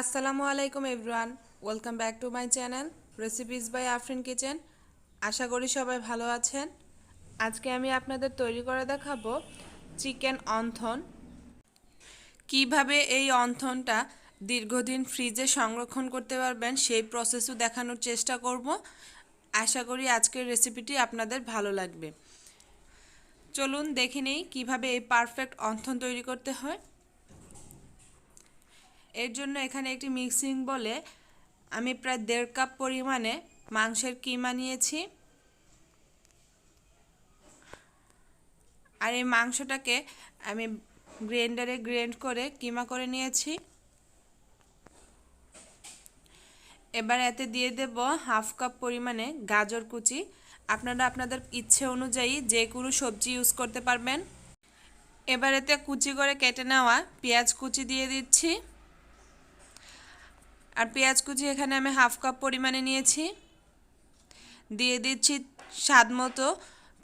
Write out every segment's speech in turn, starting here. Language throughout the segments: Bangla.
আসসালামু আলাইকুম everyone, welcome back to my channel recipes by Afrin kitchen আশা করি সবাই ভালো আছেন। আজকে আমি আপনাদের তৈরি করে দেখাবো চিকেন অন্থন। কীভাবে এই অন্থনটা দীর্ঘদিন ফ্রিজে সংরক্ষণ করতে পারবেন, সেই প্রসেসও দেখানোর চেষ্টা করব। আশা করি আজকের রেসিপিটি আপনাদের ভালো লাগবে। চলুন দেখে নেই কীভাবে এই পারফেক্ট অন্থন তৈরি করতে হয়। এর জন্য এখানে একটি মিক্সিং বলে আমি প্রায় দেড় কাপ পরিমাণে মাংসের কিমা নিয়েছি। আর এই মাংসটাকে আমি গ্রাইন্ডারে গ্রেন্ড করে কিমা করে নিয়েছি। এবার এতে দিয়ে দেব হাফ কাপ পরিমাণে গাজর কুচি। আপনারা আপনাদের ইচ্ছে অনুযায়ী যে কোনো সবজি ইউজ করতে পারবেন। এবার এতে কুচি করে কেটে নেওয়া পেঁয়াজ কুচি দিয়ে দিচ্ছি। আর পেঁয়াজ কুচি এখানে আমি হাফ কাপ পরিমাণে নিয়েছি। দিয়ে দিচ্ছি স্বাদ মতো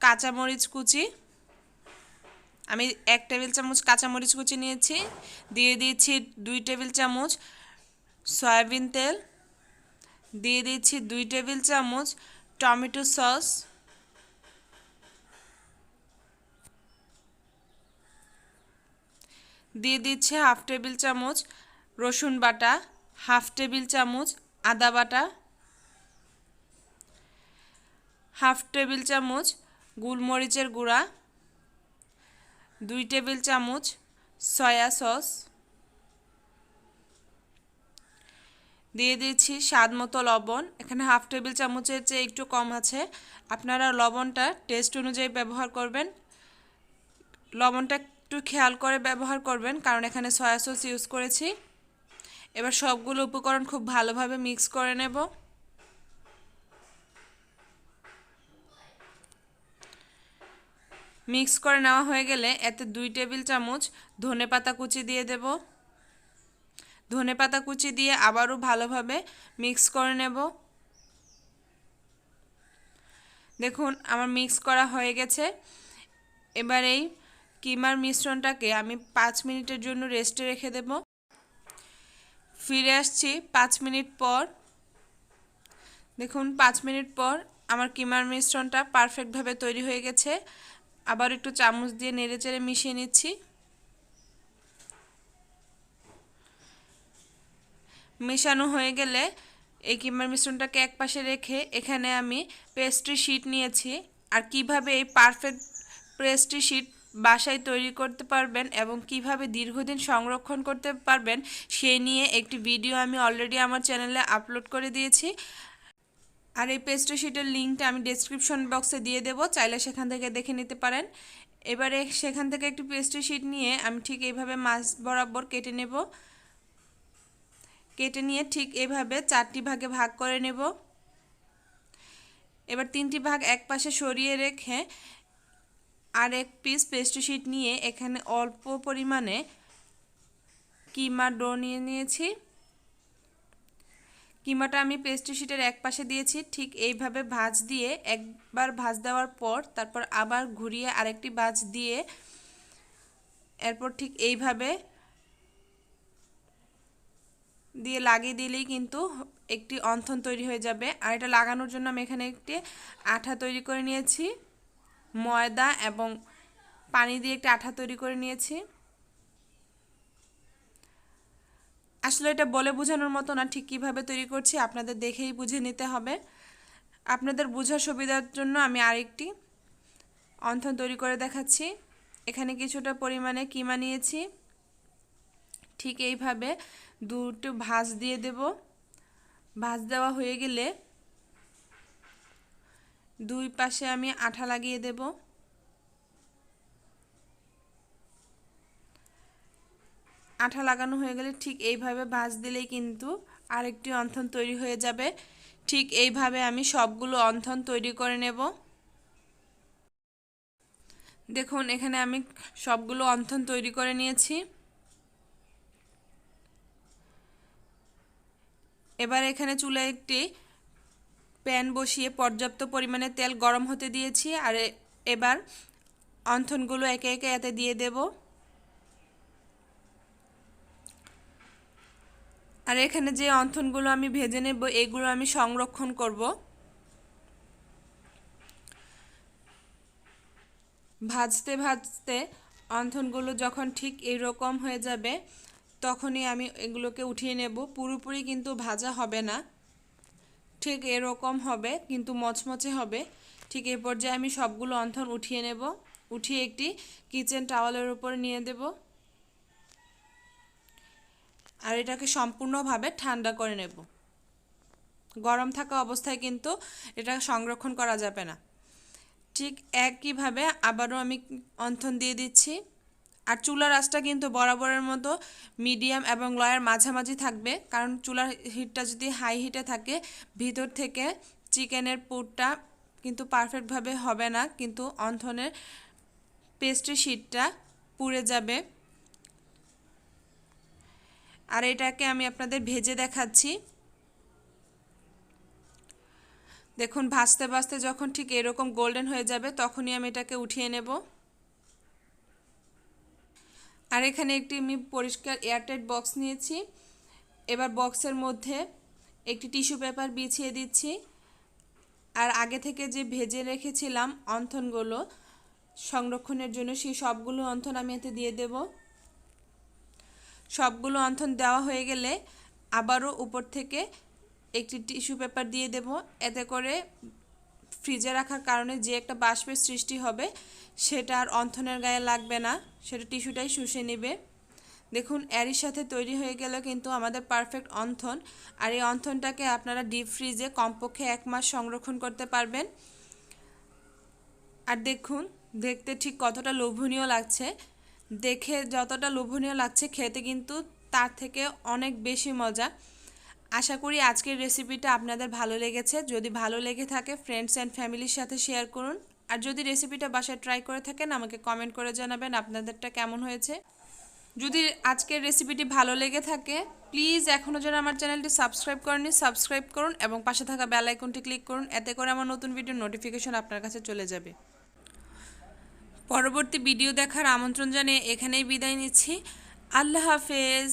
কাঁচামরিচ কুচি। আমি এক টেবিল চামচ কাঁচামরিচ কুচি নিয়েছি। দিয়ে দিচ্ছি দুই টেবিল চামচ সয়াবিন তেল। দিয়ে দিচ্ছি দুই টেবিল চামচ টমেটো সস। দিয়ে দিচ্ছে হাফ টেবিল চামচ রসুন বাটা। হাফ টেবিল চামচ আদা বাটা, হাফ টেবিল চামচ গোলমরিচের গুঁড়া, দুই টেবিল চামচ সয়া সস। দিয়ে দিচ্ছি স্বাদ মতো লবণ। এখানে হাফ টেবিল চামচের চেয়ে একটু কম আছে। আপনারা লবণটা টেস্ট অনুযায়ী ব্যবহার করবেন। লবণটা একটু খেয়াল করে ব্যবহার করবেন, কারণ এখানে সয়া সস ইউজ করেছি। এবার সবগুলো উপকরণ খুব ভালোভাবে মিক্স করে নেব। মিক্স করে নেওয়া হয়ে গেলে এতে দুই টেবিল চামচ ধনে পাতা কুচি দিয়ে দেব। ধনে পাতা কুচি দিয়ে আবারও ভালোভাবে মিক্স করে নেব। দেখুন, আমার মিক্স করা হয়ে গেছে। এবার এই কিমার মিশ্রণটাকে আমি পাঁচ মিনিটের জন্য রেস্টে রেখে দেব। ফিরে আসছি পাঁচ মিনিট পর। দেখুন, পাঁচ মিনিট পর আমার কিমার মিশ্রণটা পারফেক্টভাবে তৈরি হয়ে গেছে। আবার একটু চামচ দিয়ে নেড়ে চেড়ে মিশিয়ে নিচ্ছি। মেশানো হয়ে গেলে এই কিমার মিশ্রণটাকে এক পাশে রেখে এখানে আমি পেস্ট্রি শিট নিয়েছি। আর কীভাবে এই পারফেক্ট পেস্ট্রি শিট বাসায় তৈরি করতে পারবেন এবং কীভাবে দীর্ঘদিন সংরক্ষণ করতে পারবেন সেই নিয়ে একটি ভিডিও আমি অলরেডি আমার চ্যানেলে আপলোড করে দিয়েছি। আর এই পেস্ট্রি শিটের লিঙ্কটা আমি ডেসক্রিপশন বক্সে দিয়ে দেবো, চাইলে সেখান থেকে দেখে নিতে পারেন। এবারে সেখান থেকে একটি পেস্ট্রি শিট নিয়ে আমি ঠিক এইভাবে মাছ বরাবর কেটে নেব। কেটে নিয়ে ঠিক এইভাবে চারটি ভাগে ভাগ করে নেব। এবার তিনটি ভাগ এক পাশে সরিয়ে রেখে আর এক পিস পেস্ট্রি শিট নিয়ে এখানে অল্প পরিমাণে কিমা ডো নিয়ে নিয়েছি। কিমাটা আমি পেস্ট্রি শিটের এক পাশে দিয়েছি, ঠিক এইভাবে ভাজ দিয়ে একবার ভাজ দেওয়ার পর তারপর আবার ঘুরিয়ে আরেকটি ভাজ দিয়ে এরপর ঠিক এইভাবে দিয়ে লাগিয়ে দিলেই কিন্তু একটি অন্থন তৈরি হয়ে যাবে। আর এটা লাগানোর জন্য আমি এখানে একটি আঠা তৈরি করে নিয়েছি। ময়দা এবং পানি দিয়ে একটা আঠা তৈরি করে নিয়েছি। আসলে এটা বলে বোঝানোর মতো না ঠিক কীভাবে তৈরি করছি, আপনাদের দেখেই বুঝে নিতে হবে। আপনাদের বোঝার সুবিধার জন্য আমি আরেকটি অন্থন তৈরি করে দেখাচ্ছি। এখানে কিছুটা পরিমাণে কিমা নিয়েছি। ঠিক এইভাবে দুটো ভাজ দিয়ে দেব। ভাজ দেওয়া হয়ে গেলে দুই পাশে আমি আঠা লাগিয়ে দেব। আঠা লাগানো হয়ে গেলে ঠিক এইভাবে ভাঁজ দিলেই কিন্তু আরেকটি অন্থন তৈরি হয়ে যাবে। ঠিক এইভাবে আমি সবগুলো অন্থন তৈরি করে নেব। দেখুন, এখানে আমি সবগুলো অন্থন তৈরি করে নিয়েছি। এবার এখানে চুলে একটি প্যান বসিয়ে পর্যাপ্ত পরিমাণে তেল গরম হতে দিয়েছি আর এবার অন্থনগুলো একে একে এতে দিয়ে দেব। আর এখানে যে অন্থনগুলো আমি ভেজে নেব, এগুলো আমি সংরক্ষণ করব। ভাজতে ভাজতে অন্থনগুলো যখন ঠিক এরকম হয়ে যাবে, তখনই আমি এগুলোকে উঠিয়ে নেব। পুরোপুরি কিন্তু ভাজা হবে না। ঠিক এরকম হবে, কিন্তু মচমচে হবে। ঠিক এই পর্যায়ে আমি সবগুলো অন্থন উঠিয়ে নেব। উঠিয়ে একটি কিচেন টাওয়ালের উপর নিয়ে দেব। আর এটাকে সম্পূর্ণভাবে ঠান্ডা করে নেব। গরম থাকা অবস্থায় কিন্তু এটা সংরক্ষণ করা যাবে না। ঠিক একইভাবে আবারও আমি অন্থন দিয়ে দিচ্ছি। আর চুলার আঁচটা কিন্তু বরাবরের মতো মিডিয়াম এবং লয়ের মাঝামাঝি থাকবে। কারণ চুলার হিটটা যদি হাই হিটে থাকে, ভিতর থেকে চিকেনের পুরটা কিন্তু পারফেক্টভাবে হবে না। কিন্তু অন্থনের পেস্ট্রি শিটটা পুড়ে যাবে। আর এটাকে আমি আপনাদের ভেজে দেখাচ্ছি। দেখুন, ভাজতে ভাজতে যখন ঠিক এরকম গোল্ডেন হয়ে যাবে, তখনই আমি এটাকে উঠিয়ে নেব। আর এখানে একটি আমি পরিষ্কার এয়ারটাইট বক্স নিয়েছি। এবার বক্সের মধ্যে একটি টিস্যু পেপার বিছিয়ে দিচ্ছি। আর আগে থেকে যে ভেজে রেখেছিলাম অন্থনগুলো সংরক্ষণের জন্য, সেই সবগুলো অন্থন আমি এতে দিয়ে দেব। সবগুলো অন্থন দেওয়া হয়ে গেলে আবারও উপর থেকে একটি টিস্যু পেপার দিয়ে দেব। এতে করে ফ্রিজে রাখার কারণে যে একটা বাষ্পের সৃষ্টি হবে, সেটা আর অন্থনের গায়ে লাগবে না, সেটা টিস্যুটাই শুষে নেবে। দেখুন এরই সাথে তৈরি হয়ে গেল কিন্তু আমাদের পারফেক্ট অন্থন, আর এই অন্থনটাকে আপনারা ডিপ ফ্রিজে কমপক্ষে এক মাস সংরক্ষণ করতে পারবেন। আর দেখুন, দেখতে ঠিক কতটা লোভনীয় লাগছে। দেখে যতটা লোভনীয় লাগছে, খেতে কিন্তু তার থেকে অনেক বেশি মজা। আশা করি আজকের রেসিপিটা আপনাদের ভালো লেগেছে। যদি ভালো লেগে থাকে ফ্রেন্ডস অ্যান্ড ফ্যামিলির সাথে শেয়ার করুন। আর যদি রেসিপিটা বাসায় ট্রাই করে থাকেন, আমাকে কমেন্ট করে জানাবেন আপনাদেরটা কেমন হয়েছে। যদি আজকের রেসিপিটি ভালো লেগে থাকে প্লিজ এখনও যারা আমার চ্যানেলটি সাবস্ক্রাইব করেনি সাবস্ক্রাইব করুন এবং পাশে থাকা বেল আইকনটি ক্লিক করুন, এতে করে আমার নতুন ভিডিওর নোটিফিকেশন আপনার কাছে চলে যাবে। পরবর্তী ভিডিও দেখার আমন্ত্রণ জানিয়ে এখানেই বিদায় নিচ্ছি। আল্লাহ হাফেজ।